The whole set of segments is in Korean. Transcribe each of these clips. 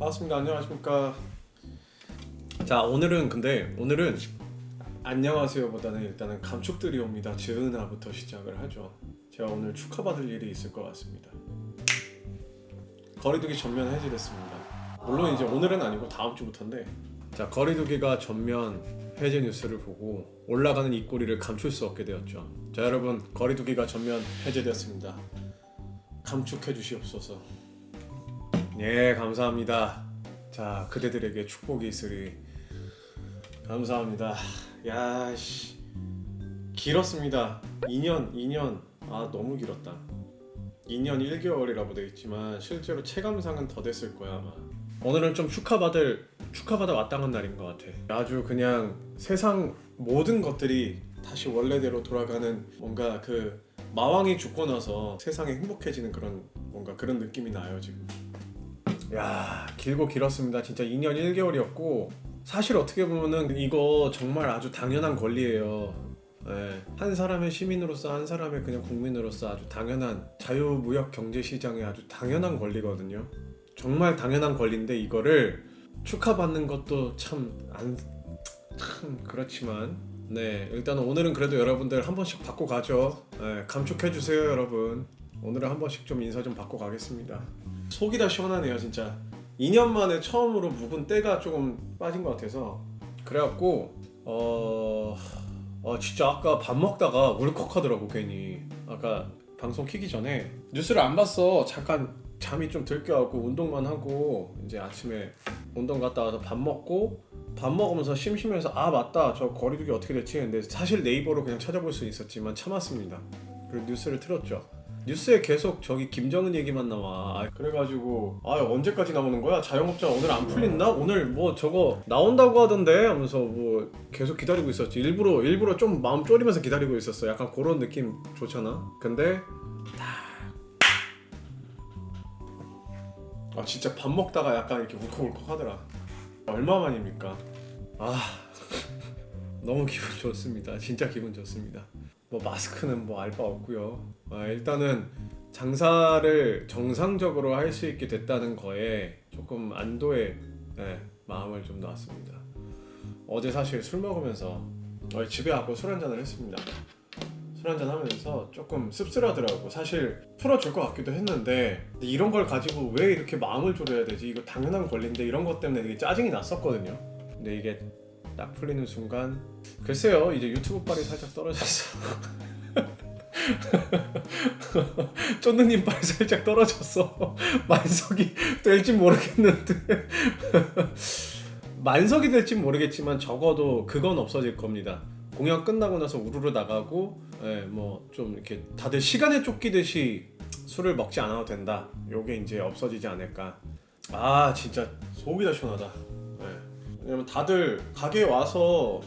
반갑습니다. 안녕하십니까. 자 오늘은 근데 오늘은 안녕하세요보다는 일단은 감축들이 옵니다. 즈은아부터 시작을 하죠. 제가 오늘 축하받을 일이 있을 것 같습니다. 거리두기 전면 해제됐습니다. 물론 이제 오늘은 아니고 다음 주부터인데 자 거리두기가 전면 해제 뉴스를 보고 올라가는 입꼬리를 감출 수 없게 되었죠. 자 여러분 거리두기가 전면 해제되었습니다. 감축해 주시옵소서. 예 감사합니다. 자 그대들에게 축복이 있으리. 감사합니다. 야 씨 길었습니다. 2년 2년 아 너무 길었다. 2년 1개월이라고 돼 있지만 실제로 체감상은 더 됐을 거야 아마. 오늘은 좀 축하받을 축하받아 마땅한 날인 것 같아. 아주 그냥 세상 모든 것들이 다시 원래대로 돌아가는 뭔가 그 마왕이 죽고 나서 세상이 행복해지는 그런 뭔가 그런 느낌이 나요 지금. 야 길고 길었습니다. 진짜 2년 1개월이었고 사실 어떻게 보면은 이거 정말 아주 당연한 권리예요. 예, 한 사람의 시민으로서 한 사람의 그냥 국민으로서 아주 당연한 자유무역 경제 시장의 아주 당연한 권리거든요. 정말 당연한 권리인데 이거를 축하받는 것도 참안참 그렇지만 네 일단 오늘은 그래도 여러분들 한 번씩 받고 가죠. 네, 감축해 주세요 여러분. 오늘은 한 번씩 좀 인사 좀 받고 가겠습니다. 속이 다 시원하네요 진짜. 2년 만에 처음으로 묵은 때가 조금 빠진 것 같아서. 그래갖고 어, 어 진짜 아까 밥 먹다가 울컥하더라고 괜히. 아까 방송 키기 전에. 뉴스를 안 봤어. 잠깐 잠이 좀 들껴갖고 운동만 하고 이제 아침에 운동 갔다 와서 밥 먹고 밥 먹으면서 심심해서 아 맞다. 저 거리두기 어떻게 됐지? 했는데 사실 네이버로 그냥 찾아볼 수 있었지만 참았습니다. 그리고 뉴스를 틀었죠 뉴스에 계속 저기 김정은 얘기만 나와. 아, 그래가지고 아 언제까지 나오는 거야? 자영업자 오늘 안 풀린다? 오늘 뭐 저거 나온다고 하던데? 하면서 뭐 계속 기다리고 있었지. 일부러 일부러 좀 마음 졸이면서 기다리고 있었어. 약간 그런 느낌 좋잖아. 근데 아 진짜 밥 먹다가 약간 이렇게 울컥울컥 하더라. 얼마만입니까? 아 너무 기분 좋습니다. 진짜 기분 좋습니다 뭐 마스크는 뭐 알바 없고요. 아, 일단은 장사를 정상적으로 할 수 있게 됐다는 거에 조금 안도의 네, 마음을 좀 놨습니다. 어제 사실 술 먹으면서 어, 집에 와서 술 한잔을 했습니다. 술 한잔 하면서 조금 씁쓸하더라고. 사실 풀어줄 것 같기도 했는데 이런 걸 가지고 왜 이렇게 마음을 졸여야 되지? 이거 당연한 권리인데 이런 것 때문에 되게 짜증이 났었거든요. 근데 이게 딱 풀리는 순간 글쎄요 이제 유튜브 빨이 살짝 떨어졌어. 쫀느님 빨이 살짝 떨어졌어. 만석이 될지 모르겠는데. 만석이 될지 모르겠지만 적어도 그건 없어질 겁니다. 공연 끝나고 나서 우르르 나가고 예, 뭐좀 이렇게 다들 시간에 쫓기듯이 술을 먹지 않아도 된다. 요게 이제 없어지지 않을까. 아 진짜 속이 다 시원하다. 예. 왜냐면 다들 가게에 와서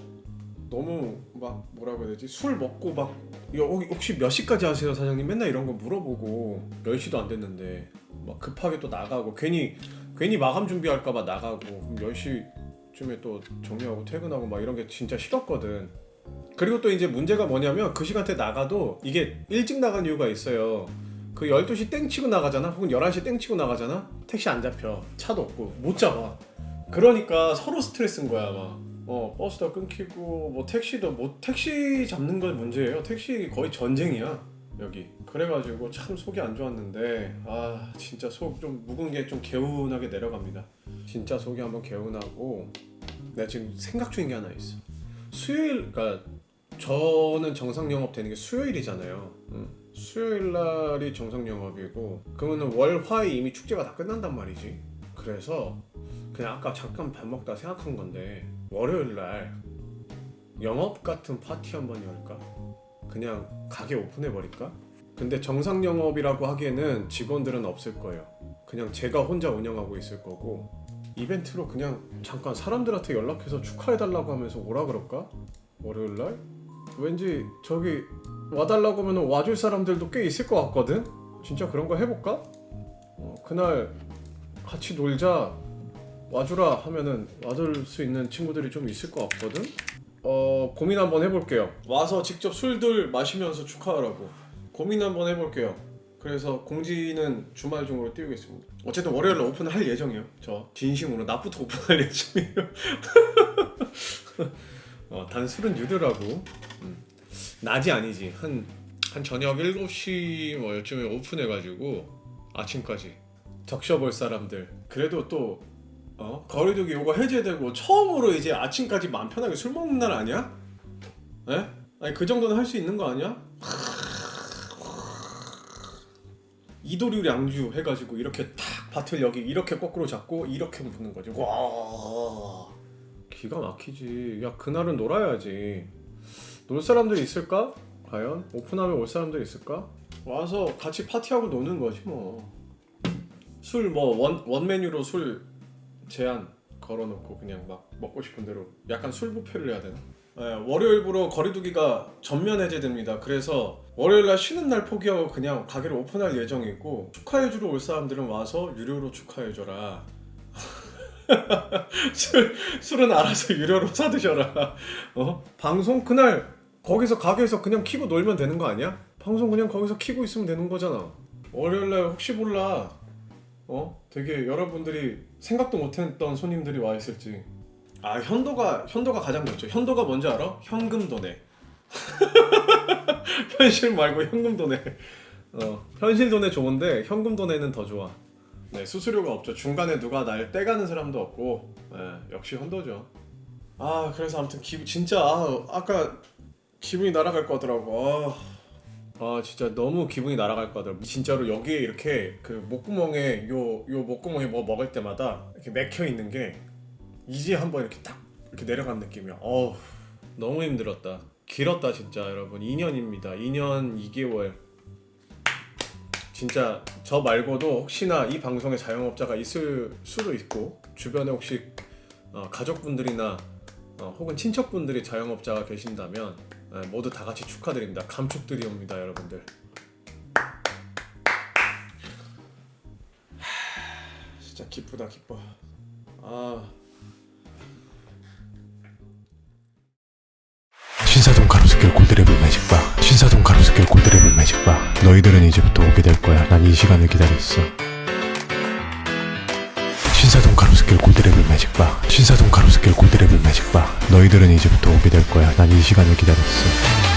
너무 막 뭐라고 해야 되지? 술 먹고 막 여기 혹시 몇 시까지 하세요 사장님? 맨날 이런 거 물어보고 10시도 안 됐는데 막 급하게 또 나가고 괜히 괜히 마감 준비할까 봐 나가고 그럼 10시쯤에 또 정리하고 퇴근하고 막 이런 게 진짜 싫었거든. 그리고 또 이제 문제가 뭐냐면 그 시간대 나가도 이게 일찍 나간 이유가 있어요. 그 12시 땡 치고 나가잖아? 혹은 11시 땡 치고 나가잖아? 택시 안 잡혀. 차도 없고 못 잡아 그러니까 서로 스트레스인 거야 막 어, 버스도 끊기고 뭐 택시도 뭐 택시 잡는 건 문제예요 택시 거의 전쟁이야 여기 그래가지고 참 속이 안 좋았는데 아 진짜 속 좀 묵은 게 좀 개운하게 내려갑니다 진짜 속이 한번 개운하고 내가 지금 생각 중인 게 하나 있어 수요일 그러니까 저는 정상 영업 되는 게 수요일이잖아요. 응. 수요일 날이 정상 영업이고 그러면은 월화에 이미 축제가 다 끝난단 말이지. 그래서 그냥 아까 잠깐 밥 먹다 생각한 건데 월요일 날 영업 같은 파티 한번 열까? 그냥 가게 오픈해 버릴까? 근데 정상 영업이라고 하기에는 직원들은 없을 거예요. 그냥 제가 혼자 운영하고 있을 거고 이벤트로 그냥 잠깐 사람들한테 연락해서 축하해 달라고 하면서 오라 그럴까? 월요일 날? 왠지 저기 와달라고 하면 와줄 사람들도 꽤 있을 것 같거든? 진짜 그런 거 해볼까? 어, 그날 같이 놀자 와주라 하면은 와줄 수 있는 친구들이 좀 있을 것 같거든? 어 고민 한번 해볼게요 와서 직접 술들 마시면서 축하하라고 고민 한번 해볼게요 그래서 공지는 주말 중으로 띄우겠습니다. 어쨌든 월요일 날 오픈을 할 예정이에요. 저 진심으로 낮부터 오픈할 예정이에요. 어, 단 술은 유료라고. 음. 낮이 아니지. 한, 한 저녁 7시 뭐 요쯤에 오픈해가지고 아침까지 적셔볼 사람들. 그래도 또 어? 거리두기 요거 해제되고 처음으로 이제 아침까지 마음 편하게 술 먹는 날 아니야? 에? 아니 그 정도는 할 수 있는 거 아니야? 이도류 양주 해가지고 이렇게 탁 밭을 여기 이렇게 거꾸로 잡고 이렇게 붓는 거지. 와 기가 막히지. 야 그날은 놀아야지. 놀 사람들이 있을까? 과연 오픈하면 올 사람들이 있을까? 와서 같이 파티하고 노는 거지 뭐. 술뭐원 원 메뉴로 술 제한 걸어놓고 그냥 막 먹고 싶은 대로 약간 술 뷔페를 해야 되나? 네, 월요일부로 거리두기가 전면 해제됩니다. 그래서 월요일 날 쉬는 날 포기하고 그냥 가게를 오픈할 예정이고 축하해주러 올 사람들은 와서 유료로 축하해줘라. 술 술은 알아서 유료로 사드셔라. 어? 방송 그날 거기서 가게에서 그냥 키고 놀면 되는 거 아니야? 방송 그냥 거기서 키고 있으면 되는 거잖아. 월요일 날 혹시 몰라. 어? 되게 여러분들이 생각도 못했던 손님들이 와 있을지. 아 현도가 현도가 가장 좋죠. 현도가 뭔지 알아? 현금 도내. 현실 말고 현금 도내. 어 현실 도내 좋은데 현금 도내는 더 좋아. 네 수수료가 없죠. 중간에 누가 날 떼가는 사람도 없고. 네, 역시 현도죠. 아 그래서 아무튼 기 진짜 아, 아까 기분이 날아갈 거더라고. 아. 아 진짜 너무 기분이 날아갈 거더라. 진짜로 여기에 이렇게 그 목구멍에 요 요 목구멍에 뭐 먹을 때마다 이렇게 맥혀 있는 게 이제 한번 이렇게 딱 이렇게 내려간 느낌이야. 어우 너무 힘들었다. 길었다 진짜 여러분. 2년입니다. 2년 2개월. 진짜 저 말고도 혹시나 이 방송에 자영업자가 있을 수도 있고 주변에 혹시 어, 가족분들이나 어, 혹은 친척분들이 자영업자가 계신다면 예, 모두 다 같이 축하드립니다. 감축드리옵니다, 여러분들. 하, 진짜 기쁘다 기뻐. 아. 신사동 가로수길 골드레블 매직바 신사동 가로수길 골드레블 매직바 너희들은 이제부터 오게 될 거야 난 이 시간을 기다렸어 신사동 가로수길 골드레블 매직바 신사동 가로수길 골드레블 매직바 너희들은 이제부터 오게 될 거야. 난 이 시간을 기다렸어